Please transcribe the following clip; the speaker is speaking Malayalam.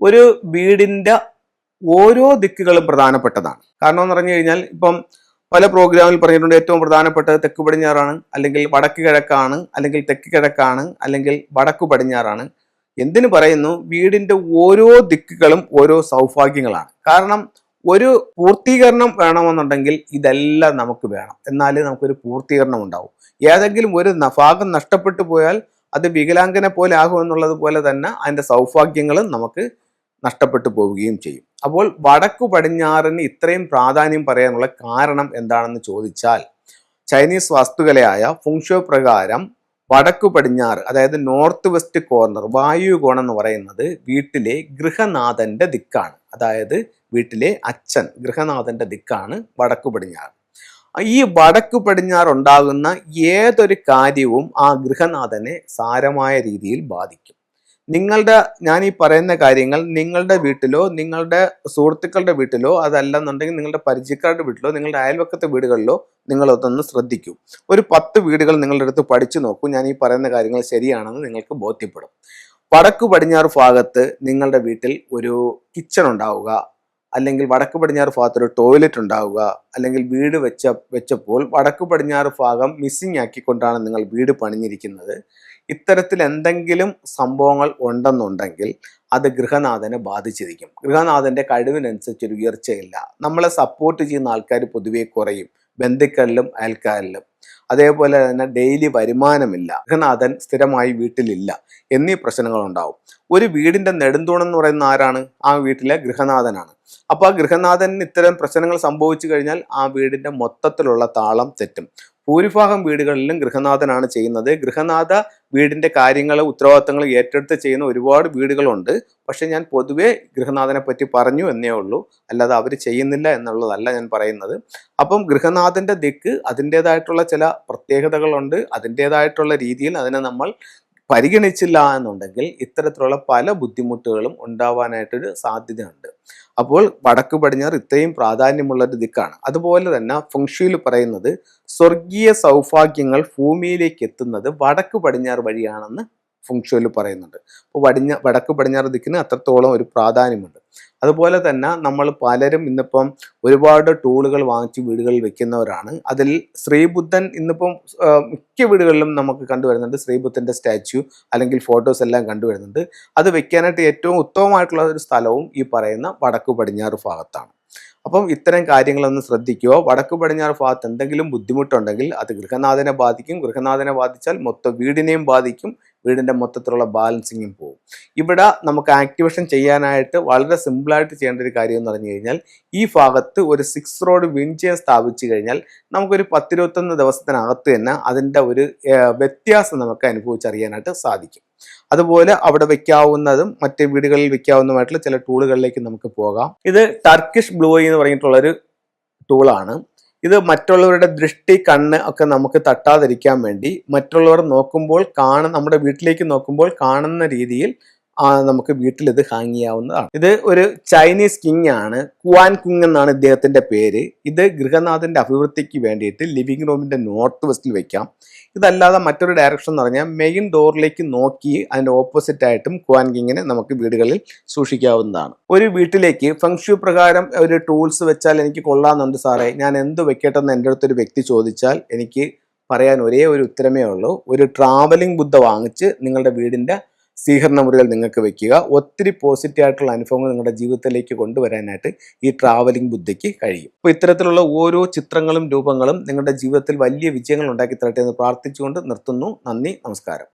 ഒരു വീടിന്റെ ഓരോ ദിക്കുകളും പ്രധാനപ്പെട്ടതാണ്. കാരണം എന്ന് പറഞ്ഞു കഴിഞ്ഞാൽ ഇപ്പം പല പ്രോഗ്രാമിൽ പറഞ്ഞിട്ടുണ്ട് ഏറ്റവും പ്രധാനപ്പെട്ടത് തെക്ക് പടിഞ്ഞാറാണ് അല്ലെങ്കിൽ വടക്ക് കിഴക്കാണ് അല്ലെങ്കിൽ തെക്ക് കിഴക്കാണ് അല്ലെങ്കിൽ വടക്കു പടിഞ്ഞാറാണ്. എന്തിനു പറയുന്നു? വീടിന്റെ ഓരോ ദിക്കുകളും ഓരോ സൗഭാഗ്യങ്ങളാണ്. കാരണം ഒരു പൂർത്തീകരണം വേണമെന്നുണ്ടെങ്കിൽ ഇതെല്ലാം നമുക്ക് വേണം. എന്നാലേ നമുക്കൊരു പൂർത്തീകരണം ഉണ്ടാവും. ഏതെങ്കിലും ഒരു ഭാഗം നഷ്ടപ്പെട്ടു പോയാൽ അത് വികലാംഗനെ പോലെ ആകും എന്നുള്ളത് പോലെ തന്നെ അതിന്റെ സൗഭാഗ്യങ്ങളും നമുക്ക് നഷ്ടപ്പെട്ടു പോവുകയും ചെയ്യും. അപ്പോൾ വടക്കു പടിഞ്ഞാറിന് ഇത്രയും പ്രാധാന്യം പറയാനുള്ള കാരണം എന്താണെന്ന് ചോദിച്ചാൽ ചൈനീസ് വാസ്തുകലയായ ഫുങ്ഷോ പ്രകാരം വടക്കു പടിഞ്ഞാറ് അതായത് നോർത്ത് വെസ്റ്റ് കോർണർ വായു കോണം എന്ന് പറയുന്നത് വീട്ടിലെ ഗൃഹനാഥന്റെ ദിക്കാണ്. അതായത് വീട്ടിലെ അച്ഛൻ ഗൃഹനാഥന്റെ ദിക്കാണ് വടക്കു പടിഞ്ഞാറ്. ഈ വടക്കു പടിഞ്ഞാറ് ഉണ്ടാകുന്ന ഏതൊരു കാര്യവും ആ ഗൃഹനാഥനെ സാരമായ രീതിയിൽ ബാധിക്കും. നിങ്ങളുടെ ഞാൻ ഈ പറയുന്ന കാര്യങ്ങൾ നിങ്ങളുടെ വീട്ടിലോ നിങ്ങളുടെ സുഹൃത്തുക്കളുടെ വീട്ടിലോ അതല്ലെന്നുണ്ടെങ്കിൽ നിങ്ങളുടെ പരിചയക്കാരുടെ വീട്ടിലോ നിങ്ങളുടെ അയൽവക്കത്തെ വീടുകളിലോ നിങ്ങൾ അതൊന്ന് ശ്രദ്ധിക്കും. ഒരു പത്ത് വീടുകൾ നിങ്ങളുടെ അടുത്ത് പഠിച്ചു നോക്കൂ. ഞാൻ ഈ പറയുന്ന കാര്യങ്ങൾ ശരിയാണെന്ന് നിങ്ങൾക്ക് ബോധ്യപ്പെടും. വടക്കു പടിഞ്ഞാറ് ഭാഗത്ത് നിങ്ങളുടെ വീട്ടിൽ ഒരു കിച്ചൺ ഉണ്ടാവുക. അല്ലെങ്കിൽ വടക്ക് പടിഞ്ഞാറ് ഭാഗത്ത് ഒരു ടോയ്ലറ്റ് ഉണ്ടാവുക. അല്ലെങ്കിൽ വീട് വെച്ച വെച്ചപ്പോൾ വടക്ക് പടിഞ്ഞാറ് ഭാഗം മിസ്സിംഗ് ആക്കിക്കൊണ്ടാണ് നിങ്ങൾ വീട് പണിഞ്ഞിരിക്കുന്നത്. ഇത്തരത്തിൽ എന്തെങ്കിലും സംഭവങ്ങൾ ഉണ്ടെന്നുണ്ടെങ്കിൽ അത് ഗൃഹനാഥനെ ബാധിച്ചിരിക്കും. ഗൃഹനാഥന്റെ കഴിവിനനുസരിച്ച് ഒരു ഉയർച്ചയില്ല. നമ്മളെ സപ്പോർട്ട് ചെയ്യുന്ന ആൾക്കാർ പൊതുവേ കുറയും. ബന്ധുക്കളിലും അയൽക്കാരിലും. അതേപോലെ തന്നെ ഡെയിലി വരുമാനമില്ല. ഗൃഹനാഥൻ സ്ഥിരമായി വീട്ടിലില്ല. എന്നീ പ്രശ്നങ്ങൾ ഉണ്ടാവും ഒരു വീടിന്റെ നെടുന്തൂണെന്ന് പറയുന്ന ആരാണ്? ആ വീട്ടിലെ ഗൃഹനാഥനാണ്. അപ്പോൾ ആ ഗൃഹനാഥന് ഇത്തരം പ്രശ്നങ്ങൾ സംഭവിച്ചു കഴിഞ്ഞാൽ ആ വീടിന്റെ മൊത്തത്തിലുള്ള താളം തെറ്റും. ഭൂരിഭാഗം വീടുകളിലും ഗൃഹനാഥനാണ് ചെയ്യുന്നത്. ഗൃഹനാഥ വീടിന്റെ കാര്യങ്ങൾ ഉത്തരവാദിത്തങ്ങൾ ഏറ്റെടുത്ത് ചെയ്യുന്ന ഒരുപാട് വീടുകളുണ്ട്. പക്ഷെ ഞാൻ പൊതുവെ ഗൃഹനാഥനെ പറ്റി പറഞ്ഞു എന്നേ ഉള്ളൂ. അല്ലാതെ അവർ ചെയ്യുന്നില്ല എന്നുള്ളതല്ല ഞാൻ പറയുന്നത്. അപ്പം ഗൃഹനാഥന്റെ ദിക്ക് അതിന്റെതായിട്ടുള്ള ചില പ്രത്യേകതകളുണ്ട്. അതിന്റെതായിട്ടുള്ള രീതിയിൽ അതിനെ നമ്മൾ പരിഗണിച്ചില്ല എന്നുണ്ടെങ്കിൽ ഇത്തരത്തിലുള്ള പല ബുദ്ധിമുട്ടുകളും ഉണ്ടാവാനായിട്ടൊരു സാധ്യതയുണ്ട്. അപ്പോൾ വടക്ക് പടിഞ്ഞാറ് ഇത്രയും പ്രാധാന്യമുള്ള ഒരു ദിക്കാണ്. അതുപോലെ തന്നെ ഫുങ്ഷിയിൽ പറയുന്നത് സ്വർഗീയ സൗഭാഗ്യങ്ങൾ ഭൂമിയിലേക്ക് എത്തുന്നത് വടക്ക് പടിഞ്ഞാറ് വഴിയാണെന്ന് ഫുങ്ഷുവിൽ പറയുന്നുണ്ട്. അപ്പോൾ വടിഞ്ഞ വടക്ക് പടിഞ്ഞാറ് ദിക്കിന് അത്രത്തോളം ഒരു പ്രാധാന്യമുണ്ട്. അതുപോലെ തന്നെ നമ്മൾ പലരും ഇന്നിപ്പം ഒരുപാട് ടൂളുകൾ വാങ്ങിച്ച് വീടുകളിൽ വെക്കുന്നവരാണ്. അതിൽ ശ്രീബുദ്ധൻ ഇന്നിപ്പം മിക്ക വീടുകളിലും നമുക്ക് കണ്ടുവരുന്നുണ്ട് ശ്രീബുദ്ധന്റെ സ്റ്റാച്യു അല്ലെങ്കിൽ ഫോട്ടോസ് എല്ലാം കണ്ടുവരുന്നുണ്ട് അത് വെക്കാനായിട്ട് ഏറ്റവും ഉത്തമമായിട്ടുള്ള ഒരു സ്ഥലവും ഈ പറയുന്ന വടക്കു പടിഞ്ഞാറ് ഭാഗത്താണ്. അപ്പം ഇത്തരം കാര്യങ്ങളൊന്ന് ശ്രദ്ധിക്കുക. വടക്കു പടിഞ്ഞാറ് ഭാഗത്ത് എന്തെങ്കിലും ബുദ്ധിമുട്ടുണ്ടെങ്കിൽ അത് ഗൃഹനാഥനെ ബാധിക്കും. ഗൃഹനാഥനെ ബാധിച്ചാൽ മൊത്തം വീടിനെയും ബാധിക്കും. വീടിന്റെ മൊത്തത്തിലുള്ള ബാലൻസിങ്ങും പോകും ഇവിടെ നമുക്ക് ആക്ടിവേഷൻ ചെയ്യാനായിട്ട് വളരെ സിമ്പിളായിട്ട് ചെയ്യേണ്ട ഒരു കാര്യം എന്ന് പറഞ്ഞു കഴിഞ്ഞാൽ ഈ ഭാഗത്ത് ഒരു സിക്സ് റോഡ് വിൻചെയർ സ്ഥാപിച്ചു കഴിഞ്ഞാൽ നമുക്കൊരു പത്തിരുപത്തൊന്ന് ദിവസത്തിനകത്ത് തന്നെ അതിന്റെ ഒരു വ്യത്യാസം നമുക്ക് അനുഭവിച്ചറിയാനായിട്ട് സാധിക്കും. അതുപോലെ അവിടെ വെക്കാവുന്നതും മറ്റ് വീടുകളിൽ വെക്കാവുന്നതുമായിട്ടുള്ള ചില ടൂളുകളിലേക്ക് നമുക്ക് പോകാം. ഇത് ടർക്കിഷ് ബ്ലൂ എന്ന് പറഞ്ഞിട്ടുള്ളൊരു ടൂളാണ് ഇത് മറ്റുള്ളവരുടെ ദൃഷ്ടി കണ്ണ് ഒക്കെ നമുക്ക് തട്ടാതിരിക്കാൻ വേണ്ടി മറ്റുള്ളവർ നോക്കുമ്പോൾ കാണ നമ്മുടെ വീട്ടിലേക്ക് നോക്കുമ്പോൾ കാണുന്ന രീതിയിൽ നമുക്ക് വീട്ടിൽ ഇത് ഹാങ് ചെയ്യാവുന്നതാണ്. ഇത് ഒരു ചൈനീസ് കിങ് ആണ്. കുവാൻ കുങ് എന്നാണ് ഇദ്ദേഹത്തിന്റെ പേര്. ഇത് ഗൃഹനാഥന്റെ അഭിവൃദ്ധിക്ക് വേണ്ടിയിട്ട് ലിവിംഗ് റൂമിന്റെ നോർത്ത് വെസ്റ്റിൽ വെക്കാം. ഇതല്ലാതെ മറ്റൊരു ഡയറക്ഷൻ എന്ന് പറഞ്ഞാൽ മെയിൻ ഡോറിലേക്ക് നോക്കി അതിന്റെ ഓപ്പോസിറ്റ് ആയിട്ടും കുവാൻ കിങ്ങിനെ നമുക്ക് വീടുകളിൽ സൂക്ഷിക്കാവുന്നതാണ്. ഒരു വീട്ടിലേക്ക് ഫംഗ്ഷു പ്രകാരം ഒരു ടൂൾസ് വെച്ചാൽ എനിക്ക് കൊള്ളാമെന്നുണ്ട് സാറേ. ഞാൻ എന്ത് വെക്കട്ടെന്ന് എന്റെ അടുത്തൊരു വ്യക്തി ചോദിച്ചാൽ എനിക്ക് പറയാൻ ഒരേ ഒരു ഉത്തരമേ ഉള്ളൂ. ഒരു ട്രാവലിംഗ് ബുദ്ധ വാങ്ങിച്ച് നിങ്ങളുടെ വീടിന്റെ സ്വീകരണ മുറികൾ നിങ്ങൾക്ക് വെക്കുക. ഒത്തിരി പോസിറ്റീവ് ആയിട്ടുള്ള അനുഭവങ്ങൾ നിങ്ങളുടെ ജീവിതത്തിലേക്ക് കൊണ്ടുവരാനായിട്ട് ഈ ട്രാവലിംഗ് ബുദ്ധിക്ക് കഴിയും. അപ്പോൾ ഇത്തരത്തിലുള്ള ഓരോ ചിത്രങ്ങളും രൂപങ്ങളും നിങ്ങളുടെ ജീവിതത്തിൽ വലിയ വിജയങ്ങൾ ഉണ്ടാക്കി തരട്ടെ എന്ന് പ്രാർത്ഥിച്ചുകൊണ്ട് നിർത്തുന്നു. നന്ദി നമസ്കാരം.